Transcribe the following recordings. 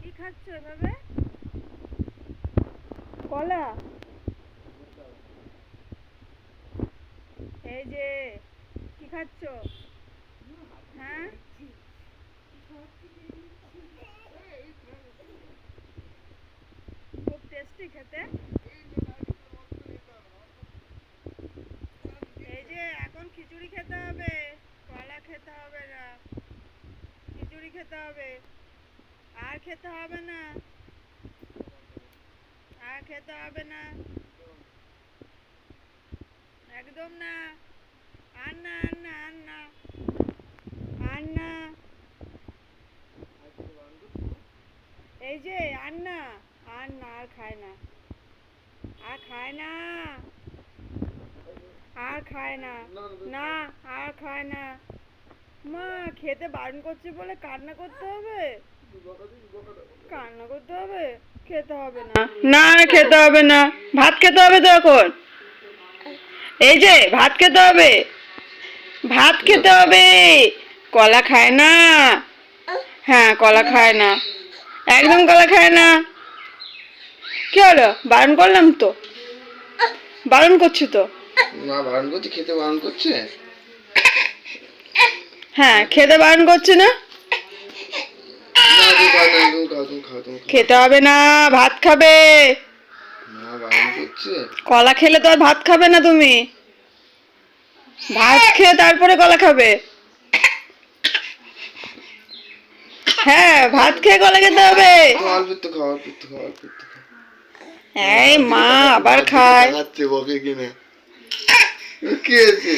কি খাচ্ছ? এভাবে? এই যে, কি খাচ্ছ? হ্যাঁ? খুব টেস্টি খেতে। এই যে, এখন খিচুড়ি খেতে হবে। খেতে হবে না। খিচুড়ি খেতে হবে। আর খেতে হবে না। আর খেতে হবে না। একদম না। আর না আর না আর না। আর না। এই যে, আর না। আর না, আর খায় না। আর খায় না। আর খায় না। না, আর খায় না। মা খেতে বারণ করছে বলে কান্না করতে হবে? কান্না করতে হবে? খেতে হবে না। না খেতে হবে না। ভাত খেতে হবে তো এখন? এই যে ভাত খেতে হবে? ভাত খেতে হবে। কলা খায় না। হ্যাঁ কলা খায় না। একদম কলা খায় না। কি হলো? বারণ করলাম তো? বারণ করছি তো? মা বারণ করছে খেতে বারণ করছে? হ্যাঁ খেতে বারণ করছে না? খেতে হবে না, ভাত খাবে। কলা খেলে তো আর ভাত খাবে না তুমি। ভাত খেয়ে তারপরে কলা খাবে। হ্যাঁ ভাত খেয়ে কলা খেতে হবে। এই মা, আবার খায়। কি হয়েছে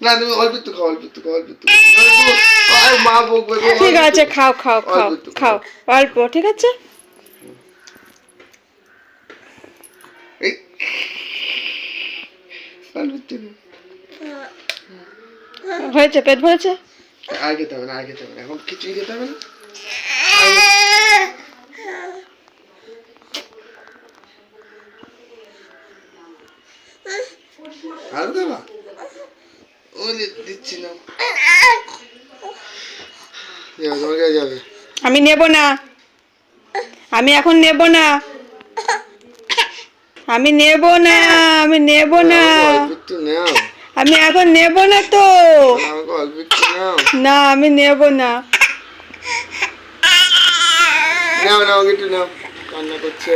না তুমি অল্প একটু খাও অল্প একটু খাও অল্প একটু খাও। না, তুমি- আরে মা বকবে ঠিক আছে খাও খাও খাও খাও অল্প ঠিক আছে। হয়েছে পেট ভরেছে? আর খেতে হবে না আর খেতে হবে না। এখন খিচুড়ি খেতে হবে না? আর দেবা? ও দিচ্ছি না যাবে তোমার কাছে যাবে আমি নেব না আমি এখন নেব না আমি নেব না আমি নেব না আমি এখন নেব না তো না আমি নেব না নাও নাও একটু নাও কান্না করছে